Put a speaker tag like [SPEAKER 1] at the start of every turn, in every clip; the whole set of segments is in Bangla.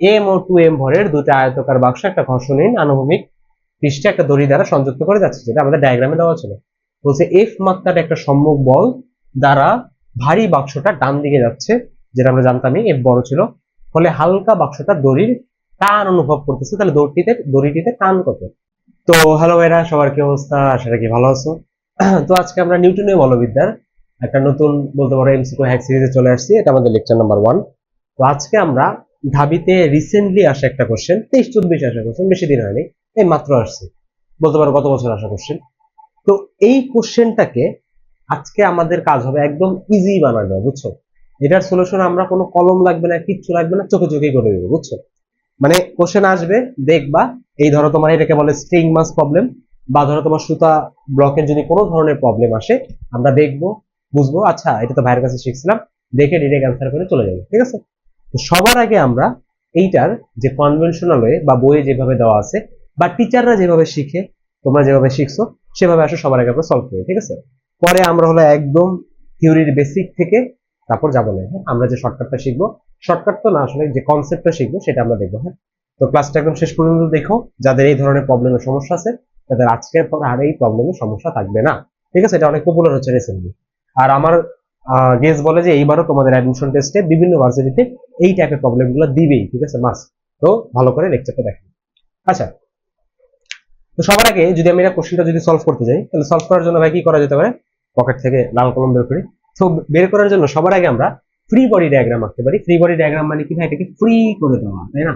[SPEAKER 1] এম ও টু এম ভরের দুটো আয়তকার বাক্স, একটা ঘর্ষণহীন আনুভূমিক পৃষ্ঠে একটা দড়ি দ্বারা সংযুক্ত করে যাচ্ছে, যেটা আমাদের ডায়াগ্রামে দেওয়া ছিল। বলছে এফ মাত্রার একটা সম্মুখ বল দ্বারা ভারী বাক্সটা ডান দিকে যাচ্ছে, যেটা আমরা জানতামই এফ বড় ছিল, ফলে হালকা বাক্সটা দড়ির টান অনুভব করতেছে, তাহলে দড়িটিতে দড়িটিতে টান কত? তো হ্যালো ভাইরা সবার কি অবস্থা? আশা রাখি ভালো আছো। তো আজকে আমরা নিউটনীয় বলবিদ্যার একটা নতুন, বলতে পারো এমসিকিউ হ্যাক সিরিজে চলে আসছি, এটা আমাদের লেকচার নাম্বার ওয়ান তো আজকে আমরা ঢাবিতে রিসেন্টলি আসা একটা কোশ্চেন তেইশ চব্বিশ আসা কোশ্চেন বেশি দিন হয়নি, এই মাত্র আসছে, বলতে পারো গত বছর আসা কোশ্চেন তো এই কোশ্চেনটাকে আজকে আমাদের কাজ হবে একদম ইজি বানানো, বুঝছ? এটার সলিউশন আমরা কোনো কলম লাগবে না, কিচ্ছু লাগবে না, চোখে চোখেই করে দেবো, বুঝছ? মানে কোশ্চেন আসবে, দেখবা, এই ধরো তোমার এটাকে বলে স্ট্রিং মাস প্রবলেম বা ধরো তোমার সুতা ব্লকের যদি কোনো ধরনের প্রবলেম আসে, আমরা দেখব, বুঝব আচ্ছা এটা তো ভাইয়ের কাছে শিখছিলাম, দেখে ডিরেক্ট অ্যান্সার করে চলে যাব, ঠিক আছে? সবার আগে আমরা এইটার যে কনভেনশনাল ওয়ে বা বইয়ে যেভাবে দেওয়া আছে বা টিচাররা যেভাবে শিখে, তোমরা যেভাবে শিখছো, সেভাবে আসো, সবার আগে আমরা সলভ করি, ঠিক আছে? পরে আমরা হলো একদম থিওরির বেসিক থেকে তারপর যাব না হ্যাঁ? আমরা যে শর্টকাটটা শিখব শর্টকাট তো না, আসলে যে কনসেপ্টটা শিখব সেটা আমরা দেখব হ্যাঁ? তো ক্লাসটা একদম শেষ পর্যন্ত দেখো, যাদের এই ধরনের প্রবলেমের সমস্যা আছে, তাদের আজকের পর আর এই প্রবলেমের সমস্যা থাকবে না, ঠিক আছে? এটা অনেক পপুলার হচ্ছে রিসেন্টলি আর আমার গেস বলে যে এইবারও তোমাদের অ্যাডমিশন টেস্টে বিভিন্ন ভার্সিটিতে এই টাইপের প্রবলেমগুলো দিবেই, ঠিক আছে মাস তো ভালো করে লেকচারটা দেখো। আচ্ছা তো সবার আগে যদি আমি এটা কোশ্চেনটা যদি সলভ করতে যাই, তাহলে সলভ করার জন্য ভাই কি করা যেতে পারে? পকেট থেকে লাল কলম বের করি। তো বের করার জন্য সবার আগে আমরা ফ্রি বডি ডায়াগ্রাম আঁকতে পারি। ফ্রি বডি ডায়াগ্রাম মানে কি ভাই? এটাকে ফ্রি করে দেওয়া, তাই না?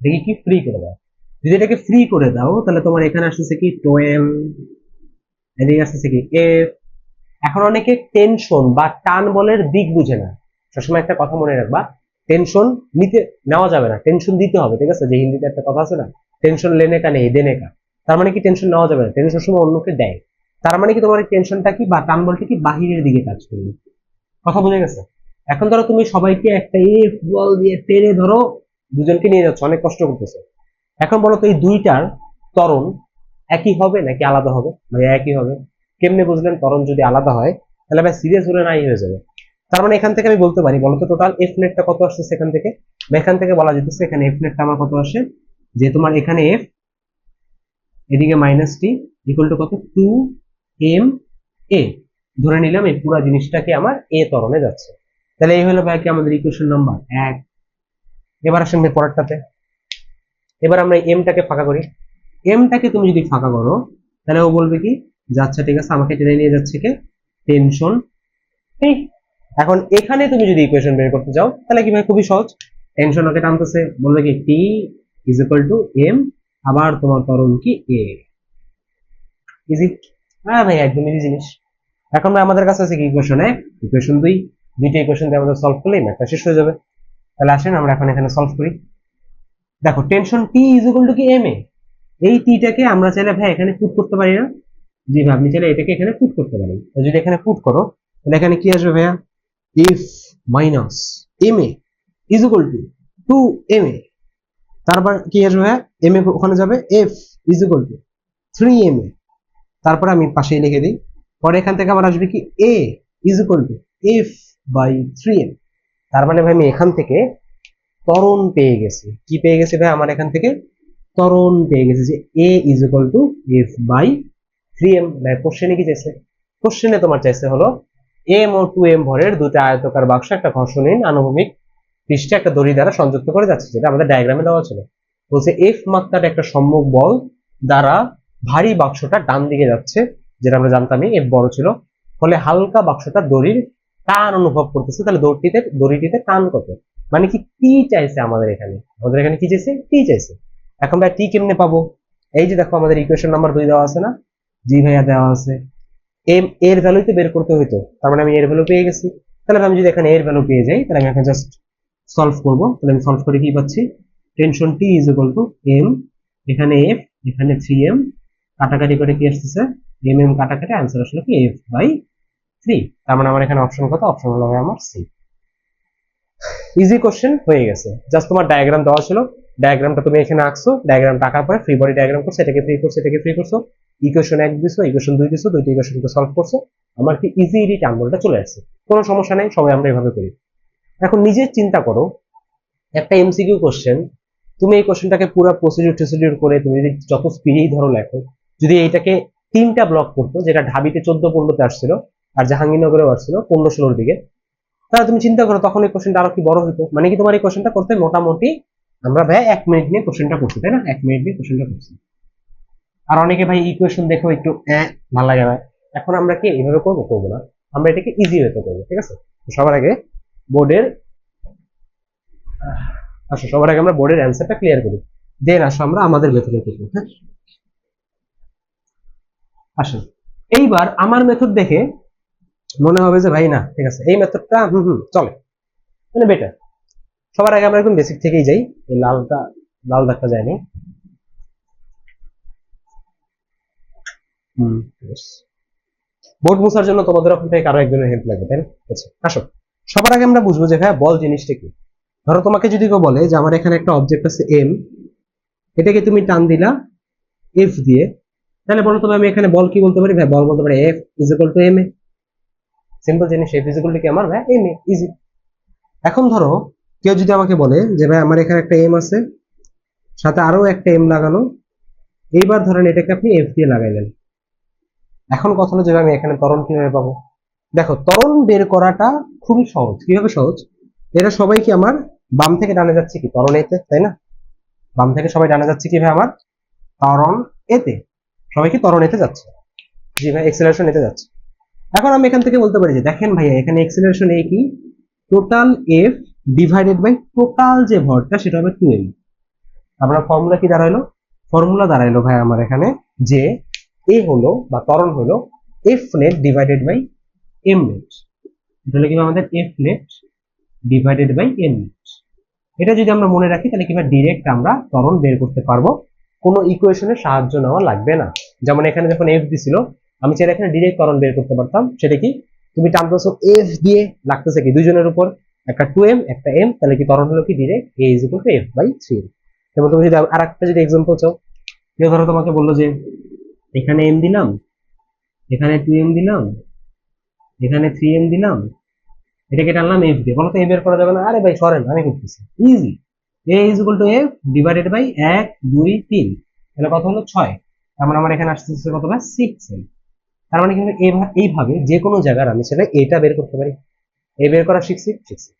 [SPEAKER 1] এটাকে কি ফ্রি করে দেওয়া? যদি এটাকে ফ্রি করে দাও, তাহলে তোমার এখানে আসতেছে কি টোয়েল এদিকে আসতেছে কি এফ এখন অনেকে টেনশন বা টান বলের দিক বুঝে না। সবসময় একটা কথা মনে রাখবা টেনশন নিতে, নেওয়া যাবে না টেনশন দিতে হবে, ঠিক আছে? যে হিন্দিতে একটা কথা আছে না টেনশন লেনে কা নেই দেনে কা। তার মানে কি টেনশন নেওয়া যাবে না? টেনশন সময় অন্যকে দেয়। তার মানে কি তোমার টেনশনটা কি, বা টান বলটা কি বাহিরের দিকে কাজ করবে কথা বুঝে গেছে? এখন ধরো তুমি সবাইকে একটা এফ বল দিয়ে টেনে ধরো, দুজনকে নিয়ে যাচ্ছ, অনেক কষ্ট করতেছে। এখন বলো তো এই দুইটার তরণ একই হবে নাকি আলাদা হবে? মানে একই হবে? কেমনে বুঝলেন? ত্বরণ যদি আলাদা হয়, তাহলে ভাই সিরিয়াস হলে নাই হয়ে যাবে। তার মানে এখান থেকে আমি বলতে পারি, বলতো টোটাল এফ নেটটা কত আসছে সেখান থেকে? বা এখান থেকে বলা যেতেছে এখানে এফ নেটটা আমার কত আসে? যে তোমার এখানে এফ এদিকে মাইনাস টি ইকুয়াল টু কত? টু এম এ ধরে নিলাম এই পুরো জিনিসটাকে আমার এ তরণে যাচ্ছে। তাহলে এই হলো ভাই কি আমাদের ইকুয়েশন নাম্বার এক। এবার আসেন পরেরটাতে। এবার আমরা এমটাকে ফাঁকা করি। এমটাকে তুমি যদি ফাঁকা করো, তাহলে ও বলবে কি? যাচ্ছে, ঠিক আছে? আমাকে টেনে নিয়ে যাচ্ছে কে? টেনশন। এখন এখানে তুমি যদি ইকুয়েশন বের করতে চাও, তাহলে কি ভাই? খুবই সহজ। টেনশন ওকে টানতেছে। বলবে কি? T is equal to M আবার তোমার তরণ কি? এ ইজি হ্যাঁ ভাই, একদম ইজি জিনিস। এখন ভাই, আমাদের কাছে আছে কি ইকুয়েশন এক ইকুয়েশন দুই। দুইটা ইকুয়েশন দিয়ে আমাদের সলভ করলেই ম্যাথটা শেষ হয়ে যাবে। তাহলে আসেন, আমরা এখন এখানে সলভ করি। দেখো tension T is equal to কি? এম এ এই টিটাকে আমরা চাইলে ভাই, এখানে পুট করতে পারি না। জি ভাই, আপনি চাইলে এটাকে এখানে পুট করতে পারেন। যদি এখানে পুট করো, তাহলে এখানে কি আসবে ভাইয়া? If minus M A is equal to two M A তারপর কি আসবে ভাইয়া? এম এ ওখানে যাবে। F is equal to three M A তারপর আমি পাশেই লিখে দিই। পরে এখান থেকে আমার আসবে কি? A is equal to F by three M তার মানে ভাই, আমি এখান থেকে ত্বরণ পেয়ে গেছি। কি পেয়ে গেছি ভাই? আমার এখান থেকে ত্বরণ পেয়ে গেছি যে A is equal to F by three M কোশ্চেনে কি চাইছে? কোশ্চেনে তোমার চাইছে হলো এম ও টু এম ভরের দুটো আয়তকার বাক্স, একটা ঘর্ষণহীন আনুভূমিক পৃষ্ঠে একটা দড়ি দ্বারা সংযুক্ত করে যাচ্ছে, যেটা আমাদের ডায়াগ্রামে দেওয়া ছিল। বলছে এফ মাত্রার একটা সম্মুখ বল দ্বারা ভারী বাক্সটা ডান দিকে যাচ্ছে, যেটা আমরা জানতামই এফ বড় ছিল। ফলে হালকা বাক্সটা দড়ির টান অনুভব করতেছে, তাহলে দড়িটিতে দড়িটিতে টান কত? মানে কি টি চাইছে আমাদের এখানে? আমাদের এখানে কি চাইছে? টি চাইছে। এখন ভাই টি কেমনে পাবো? এই যে দেখো আমাদের ইকুয়েশন নাম্বার দুই দেওয়া আছে না? জি ভাইয়া দেওয়া আছে। এম, এর ভ্যালুতে বের করতে হইতো, তার মানে আমি এর ভ্যালু পেয়ে গেছি। তাহলে আমি যদি এখানে এর ভ্যালু পেয়ে যাই, তাহলে আমি এখানে জাস্ট সলভ করব। তাহলে আমি সলভ করে কি পাচ্ছি? Tension T is equal to M এখানে এফ এখানে থ্রি এম কাটাকাটি করে কি আসতেছে? এম এম কাটাকাটি আনসার আসলে কি? এফ বাই থ্রি তার মানে আমার এখানে অপশন কত? অপশন হলো আমার সি ইজি কোশ্চেন হয়ে গেছে। জাস্ট তোমার ডায়াগ্রাম দেওয়া ছিল। ডায়াগ্রামটা তুমি এখানে আঁকছো। ডায়াগ্রামটা আঁকার পরে ফ্রি বডি ডায়াগ্রাম করছ এটাকে ফ্রি করছ এটাকে ফ্রি করছ। ইকুয়েশন এক দিছো ইকুয়েশন দুই দিছো, দুইটা ইকুয়েশনকে সলভ করছ, আমার কি ইজি ইজি টার্মটা চলে আসছে। কোনো সমস্যা নেই, সবাই আমরা এভাবে করি। এখন নিজে চিন্তা করো, একটা এমসিকিউ কোশ্চেন তুমি এই কোশ্চেনটাকে পুরো প্রসিডিউর ট্রসিডিউর করে তুমি যদি যত স্পিডেই ধরো লেখো, যদি এইটাকে তিনটা ব্লক করতো, যেটা ঢাবিতে চোদ্দ পনেরোতে আসছিল আর জাহাঙ্গীরনগরেও আসছিল পনেরো ষোলোর দিকে, তাহলে তুমি চিন্তা করো, তখন এই কোশ্চেনটা আরও কি বড় হতো মানে কি তোমার এই কোশ্চেনটা করতে মোটামুটি আমরা ভাই এক মিনিট নিয়ে কোশ্চেনটা করছি, তাই না? এক মিনিট নিয়ে কোশ্চেনটা করছি। আর অনেকে ভাই ইকুয়েশন দেখো একটু ভালো লাগে না। এখন আমরা কি এইভাবে করব? করব না। আমরা এটাকে ইজি ওয়েতে করব, ঠিক আছে? সবার আগে বোর্ডের আসো, সবার আগে আমরা বোর্ডের অ্যান্সারটা ক্লিয়ার করি। দেন আসো আমরা আমাদের মেথডে করব হ্যাঁ? আসুন এইবার আমার মেথড দেখে মনে হবে যে ভাই না, ঠিক আছে, এই মেথডটা হুম হুম, চলে। মানে বেটার সবার আগে আমরা একদম বেসিক থেকেই যাই। এই লালটা, লাল দাগটা যায়নি। বোর্ড মোছার জন্য তোমাদের ওখান থেকে কারও একজনের হেল্প লাগবে, তাই না? আচ্ছা আসো। সবার আগে আমরা বুঝব যে ভাই বল জিনিসটা কি? ধরো তোমাকে যদি কেউ বলে যে, আমার এখানে একটা অবজেক্ট আছে এম এটাকে তুমি টান দিলা এফ দিয়ে। তাহলে বলো তবে আমি এখানে বল কি বলতে পারি? ভাই, বল বলতে পারি F is equal to M A simple জিনিস এফ ইজ ইকুয়াল টু কি আমার? ভাই এম এ ইজি এখন ধরো, কেউ যদি আমাকে বলে যে, ভাই, আমার এখানে একটা এম আছে, সাথে আরও একটা এম লাগানো। এইবার ধরেন এটাকে আপনি এফ দিয়ে লাগাইলেন। এখন কথা হলো যে আমি এখানে ত্বরণ কীভাবে পাবো? দেখো, ত্বরণ বের করাটা খুবই সহজ। কীভাবে সহজ? এরা সবাই কি আমার বাম থেকে ডানে যাচ্ছে কি? ত্বরণ এতে, তাই না? বাম থেকে সবাই ডানে যাচ্ছে কি ভাই আমার? ত্বরণ এতে। সবাই কি ত্বরণ এতে যাচ্ছে? জি ভাই এক্সেলারেশন এতে যাচ্ছে। এখন আমি এখান থেকে বলতে পারি যে, দেখেন ভাইয়া, এখানে এক্সেলারেশন এ কি? Total F divided by total যে ভরটা, সেটা হবে টু এম আপনার ফর্মুলা কি দাঁড়াইলো? ফর্মুলা দাঁড়াইলো ভাই আমার এখানে যে এ হলো বা ত্বরণ হলো F net divided by M net এটা হলো আমাদের F net divided by M net এটা যদি আমরা মনে রাখি, তাহলে কিংবা ডিরেক্ট আমরা ত্বরণ বের করতে পারব? কোনো ইকুয়েশনের সাহায্য নেওয়া লাগবে না। যেমন এখানে যখন এফ দিছিল, আমি চাইলে এখানে ডিরেক্ট ত্বরণ বের করতে পারতাম। সেটা কি? তুমি টানতেছো এফ দিয়ে, লাগতেছে কি দুজনের উপর? একটা টু এম একটা এম তাহলে কি ত্বরণ হলো কি direct A is equal to F by three এবং তুমি যদি আর একটা যদি এক্সাম্পল চাও। ধরো তোমাকে বলল যে এখানে এম দিলাম, এখানে টু এম দিলাম, এখানে থ্রি এম দিলাম। এটাকে টানলাম এফ দিয়ে। বলো তো এ বের করা যাবে না? আরে ভাই, সরেন, আমি করতেছি। Easy A is equal to F divided by এক, দুই, তিন। তাহলে কত হলো? ছয়। তার মানে আমার এখানে আসতেছে কত ভাই? সিক্স এম তার মানে কিন্তু এইভাবে যে কোনো জায়গার আমি সেটা এটা বের করতে পারি। এ বের করা শিখছি? শিখছি।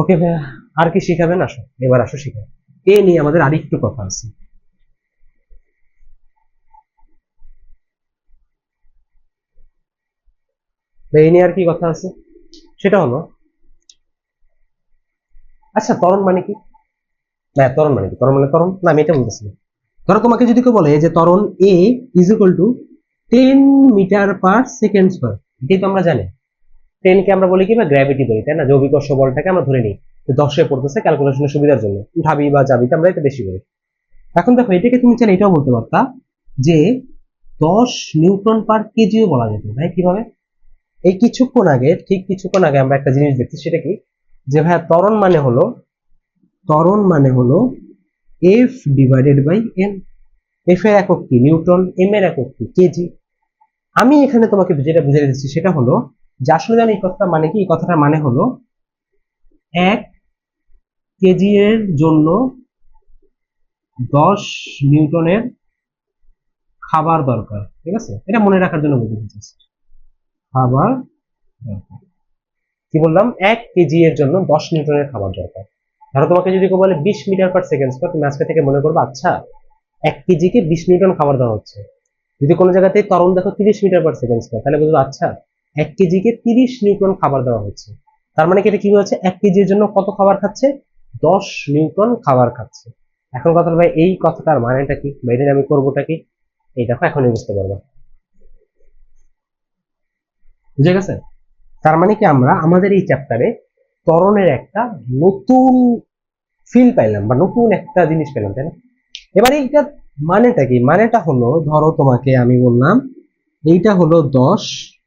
[SPEAKER 1] ওকে ভাইয়া, আর কি শিখাবেন? আসো, এবার আসো শিখাবেন এ নিয়ে আমাদের আরেকটু কথা আছে। এই নিয়ে আর কি কথা আছে? সেটা হলো আচ্ছা ত্বরণ মানে কি? না ত্বরণ মানে কি? ত্বরণ মানে ত্বরণ? না, আমি এটা বলতেছি ধরো তোমাকে যদি কেউ বলে যে ত্বরণ A is equal to ten metre per second square এটাই তো আমরা জানি। টেন কে আমরা বলি কি? বা গ্র্যাভিটি বলি, তাই না? যে অভিকর্ষ বলটাকে আমরা ধরে নিই। দশে পড়তেছে ক্যালকুলেশনের সুবিধার জন্য। ঢাবি বা জাবিতে আমরা এটা বেশি বলি। এখন দেখো, এটাকে তুমি চাইলে এটাও বলতে পারতা যে দশ নিউটন পার কেজিও বলা যেত ভাই কীভাবে? এই কিছুক্ষণ আগে, ঠিক কিছুক্ষণ আগে আমরা একটা জিনিস দেখছি, সেটা কি? যে ভাইয়া ত্বরণ মানে হলো, ত্বরণ মানে হলো F divided by M F এর একক কি? নিউটন এম এর একক কি? কেজি আমি এখানে তোমাকে যেটা বুঝিয়ে দিচ্ছি সেটা হলো যে আসলে জানি এই কথাটা মানে কি? এই কথাটার মানে হলো এক কেজি এর জন্য দশ নিউটনের খাবার দরকার, ঠিক আছে? এটা মনে রাখার জন্য বুঝে দিচ্ছি খাবার কি বললাম? এক কেজি এর জন্য দশ নিউটনের খাবার দরকার। ধরো তোমাকে যদি কেউ বলে বিশ মিটার পার সেকেন্ড তুমি আজকে থেকে মনে করবে আচ্ছা এক কেজিকে বিশ নিউটন খাবার দেওয়া হচ্ছে। যদি কোনো জায়গাতে ত্বরণ দেখো তিরিশ মিটার পার সেকেন্ড স্কোয়ার তাহলে বুঝব আচ্ছা এক কেজিকে তিরিশ নিউটন খাবার দেওয়া হচ্ছে। তার মানে কি এটা কি হচ্ছে এক কেজির জন্য কত খাবার খাচ্ছে? দশ নিউটন খাবার খাচ্ছে। এখন কথা ভাই এই কথাটার মানেটা কি? বা এটা আমি করবোটা কি? এই দেখো, এখনই বুঝতে পারব। বুঝে গেছে? তার মানে কি আমরা আমাদের এই চ্যাপ্টারে ত্বরণের একটা নতুন ফিল পাইলাম বা নতুন একটা জিনিস পেলাম, তাই না? এবার এইটা মানেটা কি? মানেটা হলো, ধরো তোমাকে আমি বললাম, এইটা হলো দশ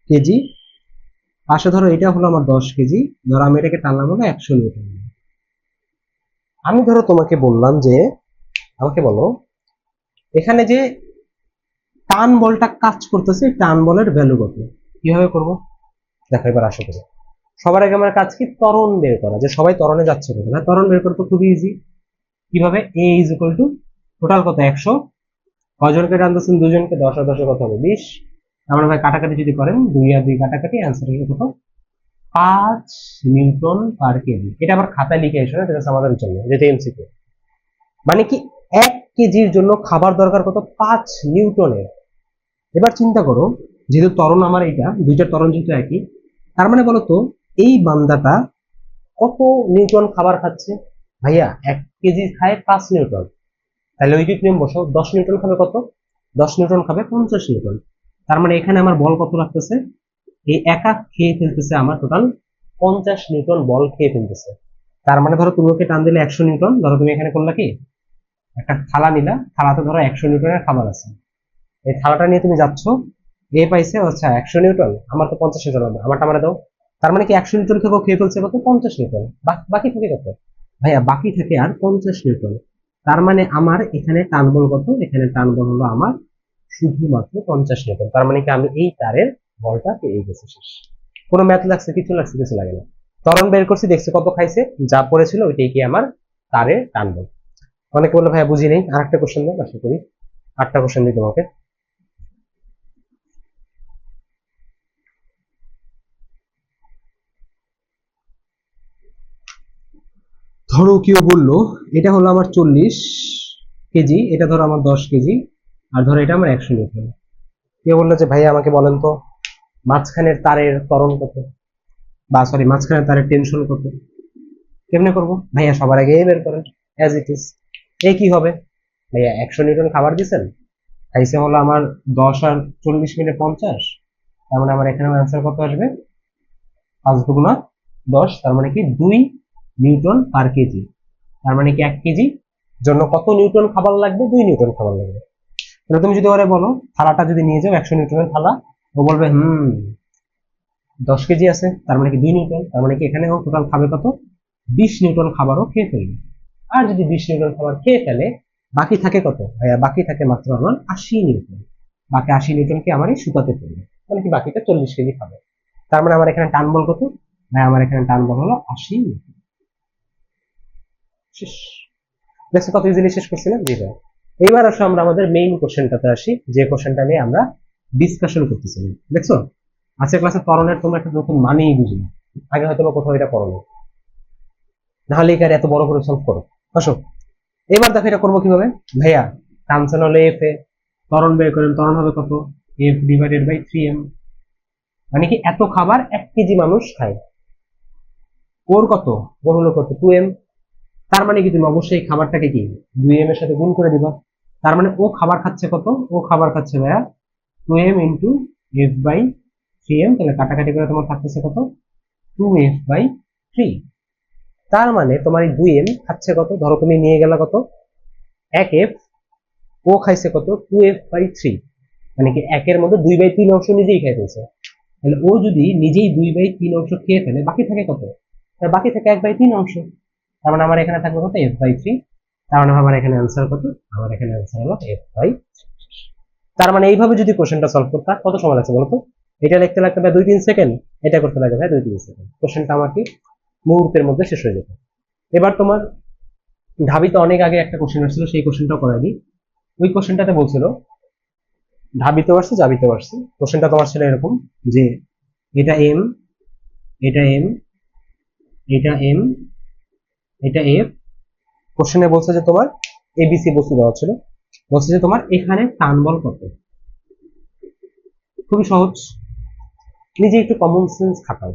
[SPEAKER 1] কেজি। পাশে ধরো এটা হলো আমার দশ কেজি। ধরো আমি এটাকে টানলাম হলো একশো নিউটন। আমি ধরো তোমাকে বললাম যে, আমাকে বলো, এখানে যে টান বলটা কাজ করতেছে, টান বলের ভ্যালু কত? কীভাবে করব? দেখো, এবার আসো করি সবার আগে আমার কাজ কি? ত্বরণ বের করা। যে সবাই ত্বরণে যাচ্ছে না, ত্বরণ বের করতে খুবই ইজি কীভাবে? A is equal to total কত? একশো। কজনকে টানতেছেন দুজনকে দশ আর দশে কত হবে? বিশ। আমরা ভাই কাটাকাটি যদি করেন, দুই আর দুই কাটাকাটি অ্যান্সার হবে কত? পাঁচ নিউটন পার কেজি। এটা আবার খাতায় লিখে এসো না, এটা আমাদের জন্য, যেটা এমসিকিউ মানে কি, এক কেজির জন্য খাবার দরকার কত? পাঁচ নিউটনের এবার চিন্তা করো যেহেতু তরণ আমার এটা দুইটা ত্বরণ যেহেতু একই, তার মানে বলতো এই বান্দাটা কত নিউটন খাবার খাচ্ছে? ভাইয়া, এক কেজি খায় পাঁচ নিউটন তাহলে ঐকিক নিয়ম বসো দশ নিউটন খাবে কত? দশ নিউটন খাবে পঞ্চাশ নিউটন তার মানে এখানে আমার বল কত রাখতেছে এই একা খেয়ে ফেলতেছে আমার টোটাল পঞ্চাশ নিউটন বল খেয়ে ফেলতেছে। তার মানে ধরো তুমি ওকে টান দিলে একশো নিউটন ধরো তুমি এখানে করলা কি? একটা থালা নিলা, থালাতে ধরো একশো নিউটনের খাবার আছে। এই থালাটা নিয়ে তুমি যাচ্ছ এ পাইছে আচ্ছা একশো নিউটন, আমার তো পঞ্চাশ নিউটন হবে। আমারটা মানে দাও। তার মানে কি একশো নিউটন থেকেও খেয়ে ফেলছে কত পঞ্চাশ নিউটন। বাকি- থাকে কত? ভাইয়া, বাকি থাকে আর পঞ্চাশ নিউটন। তার মানে আমার এখানে টান বল কত? এখানে টান বল হলো আমার শুধুমাত্র পঞ্চাশ নিউটন। তার মানে কি আমি এই তারের বলটা পেয়ে গেছি শেষ। কোনো ম্যাথ লাগছে, কিছু লাগছে, কিছু লাগে না। ত্বরণ বের করছি, দেখছি কত খাইছে, যা পড়েছিল ওইটাই কি আমার তারের টান বল। অনেকে বলল, ভাইয়া বুঝি নেই। আর একটা কোশ্চেন দেন আশা করি আটটা কোশ্চেন দিই তোমাকে। ধরো কেউ বলল, এটা হলো আমার চল্লিশ কেজি, এটা ধরো আমার দশ কেজি, আর ধরো এটা আমার একশো নিউটন কেউ বলল যে ভাই আমাকে বলেন তো, মাঝখানের তারের ত্বরণ কত? বা সরি মাঝখানের তারের টেনশন কত? কেমনে করব? ভাইয়া, সবার আগে বের করেন অ্যাজ ইট ইজ এ কি হবে? ভাইয়া, একশো নিউটন খাবার দিছেন? খাইছে হলো আমার দশ আর চল্লিশ মিনিট পঞ্চাশ, তার মানে আমার এখানে অ্যান্সার কত আসবে? পাঁচ দুগুণা দশ, তার মানে কি? দুই নিউটন পার কেজি। তার মানে কি এক কেজি? জন্য কত নিউটন খাবার লাগবে? দুই নিউটন খাবার লাগবে। তাহলে তুমি যদি ওরে বলো, থালাটা যদি নিয়ে যাও, একশো নিউটনের থালা, ও বলবে, হুম, দশ কেজি আছে। তার মানে কি দুই নিউটন? তার মানে কি এখানে ও টোটাল খাবে কত? বিশ নিউটন খাবারও খেয়ে ফেলবে। আর যদি বিশ নিউটন খাবার খেয়ে ফেলে, বাকি থাকে কত? ভাইয়া বাকি থাকে মাত্র আমার আশি নিউটন। বাকি আশি নিউটনকে আমার এই সুতাতে ফেলবে মানে কি বাকিটা চল্লিশ কেজি খাবে। তার মানে আমার এখানে টান বল কত? ভাই আমার এখানে টান বল হলো আশি। নিউটন শেষ। দেখছ কত ইজিলি শেষ করছিলাম জি ভাই। এইবার আসো আমরা আমাদের মেইন কোশ্চেনটাতে আসি। যে কোশ্চেনটা নিয়ে আমরা ডিসকাশন দেখছ? আজকের ক্লাসে ত্বরণের তোমরা একটা নতুন মানেই আগে হয়তো বা কোথাও এটা এখানে এত বড় করে সলভ করো। আসো। এবার দেখো এটা করব কীভাবে? ভাইয়া টানসেন হলে এফ এ ত্বরণ বের করেন। ত্বরণ হবে কত? F divided by three M মানে কি এত খাবার এক কেজি মানুষ খায়? ওর কত? ওর হলো কত? টু এম তার মানে কি তুমি অবশ্যই খাবারটাকে কি দুই এম এর সাথে গুণ করে দিবা? তার মানে ও খাবার খাচ্ছে কত? ও খাবার খাচ্ছে ভাইয়া two M into F by three M তাহলে কাটাকাটি করে তোমার থাকতেছে কত? টু এফ বাই থ্রি তার মানে তোমার এই দুই এম খাচ্ছে কত? ধরো তুমি নিয়ে গেলা কত? এক এফ ও খাইছে কত? টু এফ বাই থ্রি মানে কি একের মধ্যে দুই বাই তিন অংশ নিজেই খাই ফেলছে। তাহলে ও যদি নিজেই দুই বাই তিন অংশ খেয়ে ফেলে, বাকি থাকে কত? বাকি থাকে এক বাই তিন অংশ। তার মানে আমার এখানে থাকবে কত? এফ বাই থ্রি তার মানে আমার এখানে অ্যান্সার কত? আমার এখানে অ্যান্সার হলো এফ বাই তার মানে এইভাবে যদি কোশ্চেনটা সলভ করতে কত সময় লাগছে বলতো? এটা লিখতে লাগতে ভাই দুই তিন সেকেন্ড এটা করতে লাগে ভাই দুই তিন সেকেন্ড কোশ্চেনটা আমার কি? মুহূর্তের মধ্যে শেষ হয়ে যেত। এবার তোমার ঢাবিতে অনেক আগে একটা কোশ্চেন আসছিল, সেই কোশ্চেনটাও করাই দিই ওই কোশ্চেনটাতে বলছিল, ঢাবিতেও আসছে জাবিতেও আসছে। কোশ্চেনটা তোমার ছিল এরকম যে, এটা এম এটা এম এটা এম এটা এফ কোশ্চেনে বলছে যে তোমার এবিসি বস্তু দেওয়া ছিল। বলছে যে তোমার এখানে টান বল কত? খুবই সহজ। নিজে একটু কমন সেন্স খাটাও।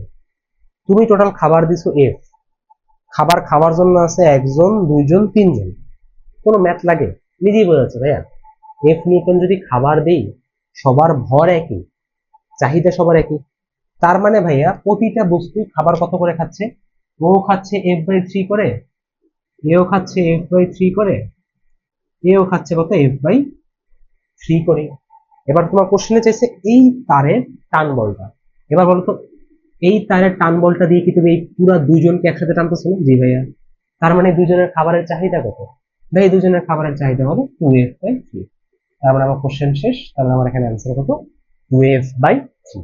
[SPEAKER 1] তুমি টোটাল খাবার দিছো এফ খাবার খাওয়ার জন্য আছে একজন, দুইজন, তিনজন। কোনো ম্যাথ লাগে? নিজেই বোঝাচ্ছে ভাইয়া। এফ নিউটন যদি খাবার দেই, সবার ভর একই, চাহিদা সবার একই। তার মানে ভাইয়া প্রতিটা বস্তু খাবার কত করে খাচ্ছে? ও খাচ্ছে এফ বাই থ্রি করে, এও খাচ্ছে এফ বাই থ্রি করে, এও খাচ্ছে কত এফ বাই থ্রি করে। এবার তোমার কোশ্চেনে চাইছে এই তারের টান বলটা এবার বলতো এই তারের টান বলটা দিয়ে কি তুমি এই পুরো দুজনকে একসাথে টানতেছো জি ভাইয়া। তার মানে দুজনের খাবারের চাহিদা কত? ভাই, দুজনের খাবারের চাহিদা হলো টু এফ বাই থ্রি তার মানে আমার কোশ্চেন শেষ, তার মানে আমার এখানে অ্যান্সার কত? টু এফ বাই থ্রি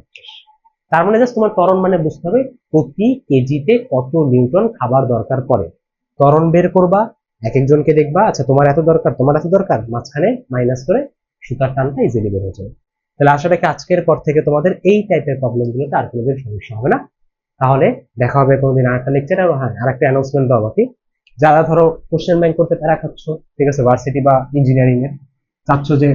[SPEAKER 1] তার মানে জাস্ট তোমার ত্বরণ মানে বুঝতে হবে প্রতি কেজিতে কত নিউটন খাবার দরকার পড়ে। ত্বরণ বের করবা, এক একজনকে দেখবা আচ্ছা তোমার এত দরকার, তোমার এত দরকার, মাঝখানে মাইনাস করে সুতার টানটা ইজিলি বের হয়ে যাবে। তাহলে আশা রাখি আজকের পর থেকে তোমাদের এই টাইপের প্রবলেমগুলোতে আর কোনোদিন সমস্যা হবে না। তাহলে দেখা হবে কোনোদিন আরেকটা লেকচার আর হ্যাঁ আরেকটা অ্যানাউন্সমেন্ট দেওয়া বাকি। যারা ধরো কোশ্চেন ব্যাংক করতে প্যারা খাচ্ছ, ঠিক আছে ভার্সিটি বা ইঞ্জিনিয়ারিং এ চাচ্ছ যে,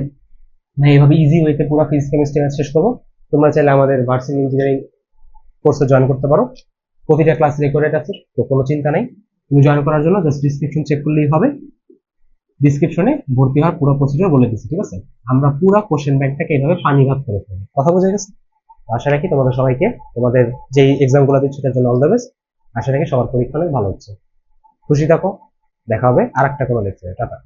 [SPEAKER 1] না, এইভাবে ইজি ওয়েতে পুরো ফিজিক্স কেমিস্ট্রি শেষ করব? তোমরা চাইলে আমাদের ভার্সিটি ইঞ্জিনিয়ারিং কোর্সে জয়েন করতে পারো। প্রতিটা ক্লাস রেকর্ডেড আছে, তো কোনো চিন্তা নাই। তুমি জয়েন করার জন্য জাস্ট ডিসক্রিপশন চেক করলেই হবে। ডিসক্রিপশনে ভর্তি হওয়ার পুরো প্রসিডিওর বলে দিচ্ছি ঠিক আছে? আমরা পুরো কোশ্চেন ব্যাংকটাকে এইভাবে পানি ভাত করে ফেলব কথা বোঝা গেছে? আশা রাখি তোমাদের সবাইকে তোমাদের যেই এক্সামগুলো দিচ্ছ সেটার জন্য অল দ্য বেস্ট আশা রাখি সবার পরীক্ষা অনেক ভালো হচ্ছে। খুশি থাকো। দেখা হবে আর একটা কোনো লেকচারে টাটা।